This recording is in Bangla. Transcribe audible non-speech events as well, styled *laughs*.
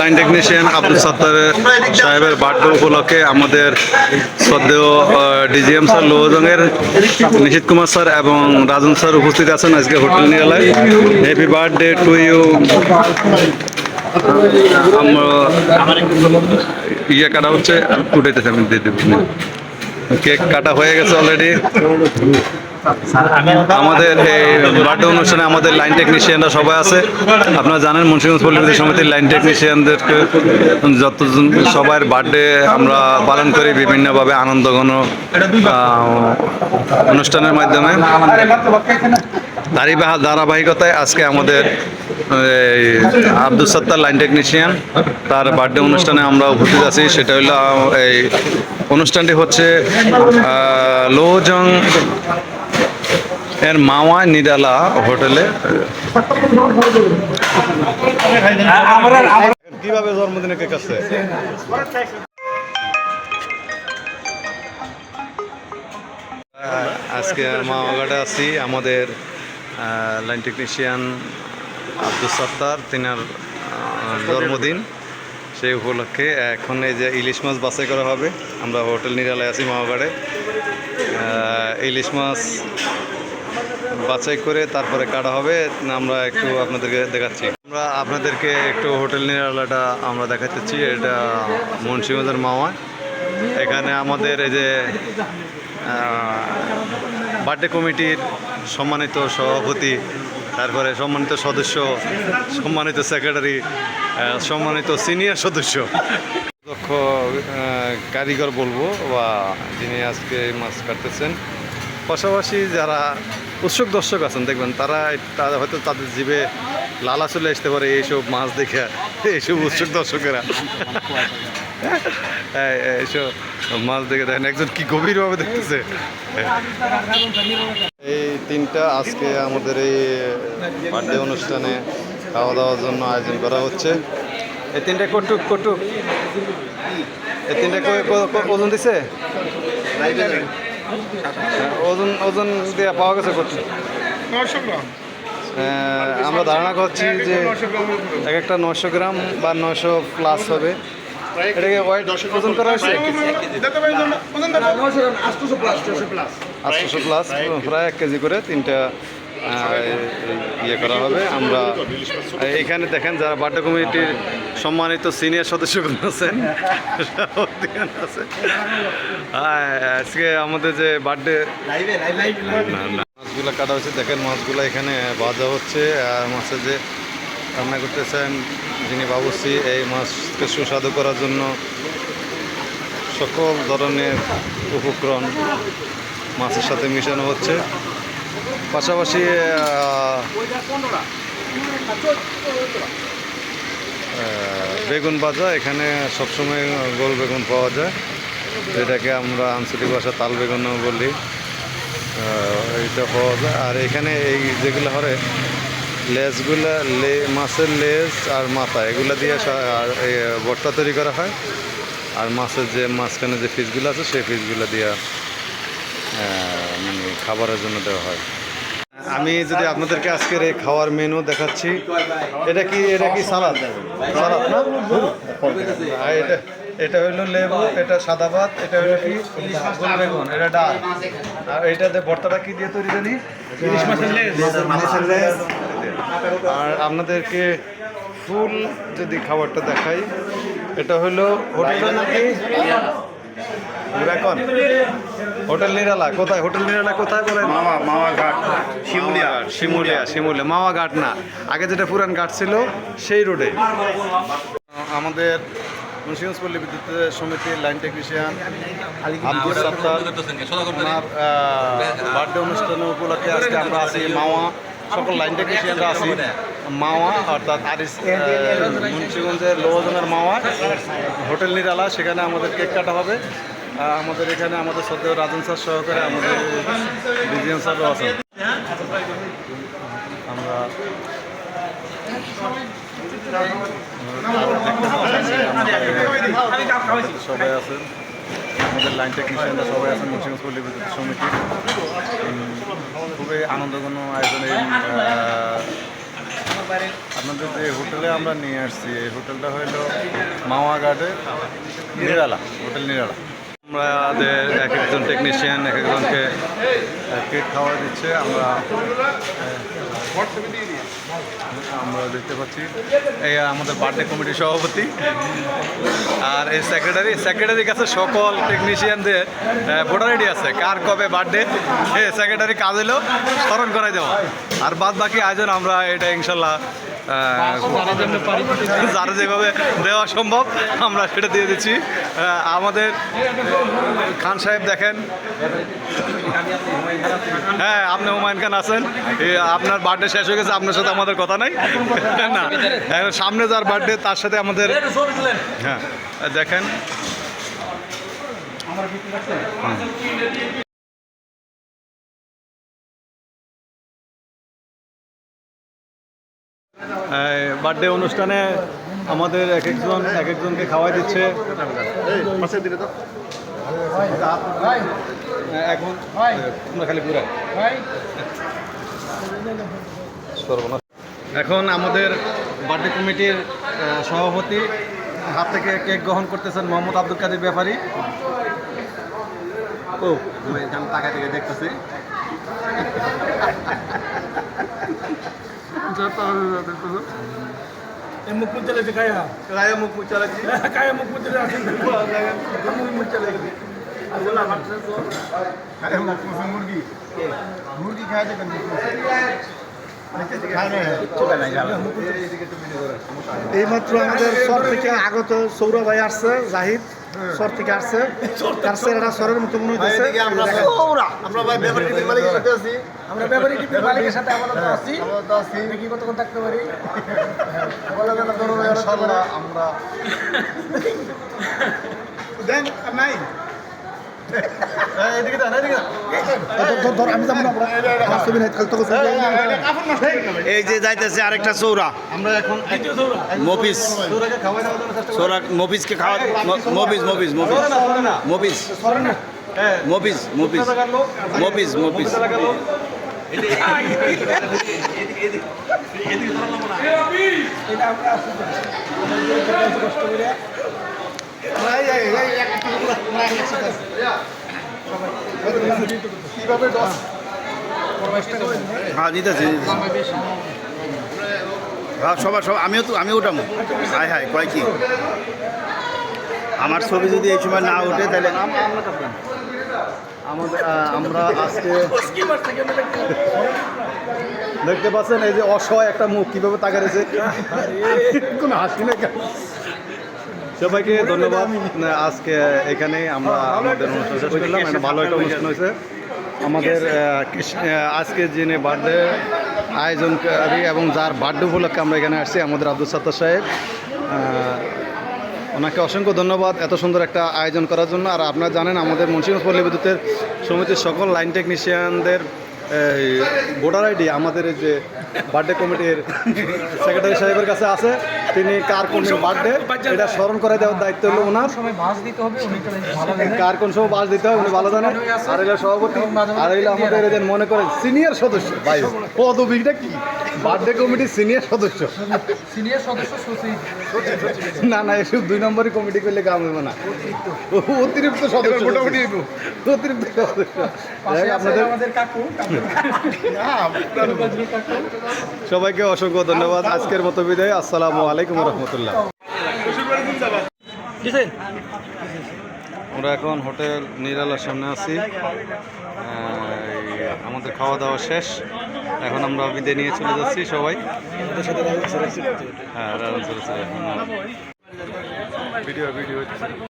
লাইন টেকনিশিয়ান আব্দুল সত্তার সাহেবের বার্থডে উপলক্ষে আমাদের শ্রদ্ধেয় ডিজিএম স্যার, লোহজংয়ের নিশিত কুমার স্যার এবং রাজন স্যার উপস্থিত আছেন আজকে হোটেল নিয়ে হ্যাপি বার্থডে টু ইউ ইয়ে কাটা হচ্ছে টুডেতে আমি দিয়ে দেবো। কেক কাটা হয়ে গেছে অলরেডি আমাদের এই বার্থডে অনুষ্ঠানে আমাদের লাইন টেকনিশিয়ানরা সবাই আছে। আপনারা জানেন মুন্সিগঞ্জ পল্লী সমিতির লাইন টেকনিশিয়ানদেরকে যত সবার বার্থডে আমরা পালন করি বিভিন্নভাবে আনন্দঘন আহ, অনুষ্ঠানের মাধ্যমে। ধারাবাহিকতায় আজকে আমাদের আব্দুল সত্তার লাইন টেকনিশিয়ান তার বার্থডে অনুষ্ঠানে আমরা উপস্থিত আছি। সেটা হলো, এই অনুষ্ঠানটি হচ্ছে লোজং এর মাওয়া নিরালা হোটেলে। কীভাবে জন্মদিনে কেক আছে আজকে মাওয়াঘাটে আছি। আমাদের লাইন টেকনিশিয়ান আব্দুল সত্তার তিনার জন্মদিন। সেই উপলক্ষে এখন এই যে ইলিশ মাছ বাছাই করা হবে আমরা হোটেল নিরালায় আছি আহ, ইলিশ মাছ বাছাই করে তারপরে কাটা হবে আমরা একটু আপনাদেরকে দেখাচ্ছি। আমরা আপনাদেরকে একটু হোটেল নিরালাটা আমরা দেখাচ্ছি এটা মুন্সিগঞ্জের মাওয়া এখানে আমাদের এই যে বার্থডে কমিটির সম্মানিত সভাপতি তারপরে সম্মানিত সদস্য সম্মানিত সেক্রেটারি সম্মানিত সিনিয়র সদস্য। দক্ষ কারিগর বলব বা যিনি আজকে মাছ কাটতেছেন। পাশাপাশি যারা উৎসুক দর্শক আছেন দেখবেন তারা হয়তো তাদের জীবে লালা চলে আসতে পারে এইসব মাছ দেখে এইসব উৎসুক দর্শকেরা। এই, এইসব মাছ দেখে দেখেন একজন কি গভীরভাবে দেখতেছে? এই তিনটা আজকে আমাদের এই বার্থডে অনুষ্ঠানে খাওয়া দাওয়ার জন্য আয়োজন করা হচ্ছে। এই তিনটা কটুক কটুক এই তিনটা ওজন দিছে? হ্যাঁ, ওজন ওজন দিয়ে পাওয়া গেছে কটুক আহ, আমরা ধারণা করছি যে এক একটা নশো গ্রাম বা নশো প্লাস হবে। এটাকে ওয়েট ওজন করা হয়েছে। আটশোশো প্লাস প্রায় এক কেজি করে তিনটা ইয়ে করা হবে। আমরা এখানে দেখেন যারা বার্থডে কমিটির সম্মানিত সিনিয়র সদস্যগণ আছেন আছে। আজকে আমাদের যে বার্থডে মাছগুলো কাটা হচ্ছে দেখেন মাছগুলো এখানে ভাজা হচ্ছে আর মাছের যে রান্না করতেছেন যিনি বাবুসি এই মাছকে সুস্বাদু করার জন্য সকল ধরনের উপকরণ মাছের সাথে মিশানো হচ্ছে। পাশাপাশি বেগুন ভাজা এখানে সবসময় গোল বেগুন পাওয়া যায়। যেটাকে আমরা আঞ্চলিক ভাষা তাল বেগুনও বলি। এইটা পাওয়া যায়। আর এখানে এই যেগুলো হয় লেজগুলা লে মাছের লেজ আর মাথা এগুলো দিয়ে আর ভর্তা তৈরি করা হয়। আর মাছের যে মাঝখানে যে ফিসগুলো আছে সেই ফিসগুলো দিয়ে মানে খাবারের জন্য দেওয়া হয়। আমি যদি আপনাদেরকে আজকের এই খাওয়ার মেনু দেখাচ্ছি এটা কি এটা কি সালাদ? সালাদ না? এটা এটা হলো লেবু এটা সাদা ভাত এটা হলো কি? বেগুন এটা ডাল। আর এটাতে ভর্তাটা কি দিয়ে তৈরি জানি? ইলিশ মাছের লেজ। আর আপনাদেরকে ফুল যদি খাবারটা দেখাই এটা হলো হোটেলটা নাকি এখন হোটেল নিরালা কোথায়? হোটেল নিরালা কোথায় বলেন? মামা মামা ঘাট শিমুলিয়া। শিমুলিয়া শিমুলিয়া মাওয়া ঘাট না। আগে যেটা পুরান ঘাট ছিল সেই রোডে। আমাদের মুন্সিগঞ্জ পল্লী বিদ্যুৎ সমিতির line technician Abdul Sattar birthday অনুষ্ঠান উপলক্ষে আজকে আমরা আছি মাওয়া সকল লাইন টেকনিশিয়ানরা আছি? মাওয়া, অর্থাৎ আরিস মুন্সিগঞ্জের লোহজনের মাওয়া, হোটেল নিরালা, সেখানে আমাদের কেক কাটা হবে। আমাদের এখানে আমাদের সদ্য রাজন স্যার সহকারে আমাদের বিজিএম স্যারও আছেন। আমরা সবাই আছেন। আমাদের লাইন টেকনিশিয়ানরা সবাই আছেন মুন্সিগঞ্জ পল্লী বিদ্যুৎ সমিতি। খুবই আনন্দঘন আয়োজন আহ, আপনাদের যে হোটেলে আমরা নিয়ে আসছি এই হোটেলটা হলো মাওয়া ঘাটে নিরালা হোটেল নিরালা। আমাদের এক একজন টেকনিশিয়ান এক একজনকে কেক খাওয়া দিচ্ছে আমরা আমরা দেখতে পাচ্ছি, এই আমাদের বার্থডে কমিটির সভাপতি আর এই সেক্রেটারি সেক্রেটারির কাছে সকল টেকনিশিয়ানদের ভোটার আইডি আছে। কার কবে বার্থডে সেক্রেটারি কাজ হলো স্মরণ করাই দেওয়া আর বাদ বাকি আয়োজন আমরা এটা ইনশাল্লাহ যারা যেভাবে দেওয়া সম্ভব, আমরা সেটা দিয়ে দিচ্ছি। আমাদের খান সাহেব দেখেন। হ্যাঁ আপনি হুমায়ুন খান আছেন। আপনার বার্থডে শেষ হয়ে গেছে, আপনার সাথে আমাদের কথা নাই। না সামনে যার বার্থডে তার সাথে আমাদের হ্যাঁ দেখেন। বার্থডে অনুষ্ঠানে আমাদের এক একজন এক একজনকে খাওয়াই দিচ্ছে। এখন তোমরা খালি এখন আমাদের বার্থডে কমিটির সভাপতি হাত থেকে কেক গ্রহণ করতেছেন মোহাম্মদ আব্দুল কাদের ব্যাপারী। ও আমি টাকা থেকে দেখতেছি। মুখ চলেছে মুখ মুচালাচ্ছি খায়া মুখ মুখ চলে *laughs* *laughs* আসেন মুরগি। মুরগি খাওয়া এইমাত্র আমাদের শহর থেকে আগত সৌরভ ভাই আসছে জাহিদ শহর থেকে আসছে। তার ছেলেরা শহরের মতো মনে হইতেছে। আমরা ভাই ব্যাপারী মালিকের সাথে আছি। আমরা ব্যাপারী মালিকের সাথে আপাতত আছি। আমরা তো আছি। দেখি কতক্ষণ থাকতে পারি। *laughs* ইনশাল্লাহ আমরা *laughs* *laughs* দেন নাই। এই যে যাইতেছে আরেকটা চৌরা আমরা এখন মফিস চৌরা মফিসকে খাওয়া মফিস মফিস মফিস মফিস হ্যাঁ মফিস মফিস মফিস মফিস এটা আমরা কষ্ট করে হ্যাঁ হ্যাঁ সবার সব আমিও তো আমিও উঠামো হাই হাই কয় কি? আমার ছবি যদি এই সময় না ওঠে তাহলে আমরা আজকে দেখতে পাচ্ছেন এই যে অসহায় একটা মুখ, কীভাবে তাকা রয়েছে কোনো হাসি না? সবাইকে ধন্যবাদ। আজকে এখানে আমরা আমাদের অনুষ্ঠান শেষ করলাম একটা ভালো একটা অনুষ্ঠান হয়েছে। আমাদের আজকে যিনি বার্থডে আয়োজনকারী এবং যার বার্থডে উপলক্ষে আমরা এখানে আসছি, আমাদের আব্দুল সত্তার সাহেব। ওনাকে অসংখ্য ধন্যবাদ এত সুন্দর একটা আয়োজন করার জন্য। আর আপনারা জানেন আমাদের মুন্সিগঞ্জ পল্লী বিদ্যুতের সমিতির সকল লাইন টেকনিশিয়ানদের ভোটার আইডি আমাদের যে বার্থডে কমিটির সেক্রেটারি সাহেবের কাছে আছে। তিনি কার কোন বার্থডে এটা স্মরণ করে দেওয়ার দায়িত্ব হলো ওনার। জানেন। কার কোন সময় বাস দিতে হবে উনি ভালো জানেন। আর এলো সভাপতি আর এলো আমাদের এদের মনে করেন সিনিয়র সদস্য ভাই পদবিটা কি? বার্থডে কমিটির সিনিয়র সদস্য। সিনিয়র সদস্য সচিব। না না এসব দুই নম্বরই কমিটি করলে কাম হবে না। অতিরিক্ত সদস্য। মোটামুটি অতিরিক্ত সদস্য। আপনাদের আমাদের কাকু কাকু। কাকু সবাইকে অসংখ্য ধন্যবাদ। আজকের মতো বিদায়। আসসালামু আলাইকুম রহমতুল্লাহ। আমরা এখন হোটেল নিরালার সামনে আছি। আমাদের খাওয়া দাওয়া শেষ। এখন আমরা বিদে নিয়ে চলে যাচ্ছি সবাই। হ্যাঁ ভিডিও ভিডিও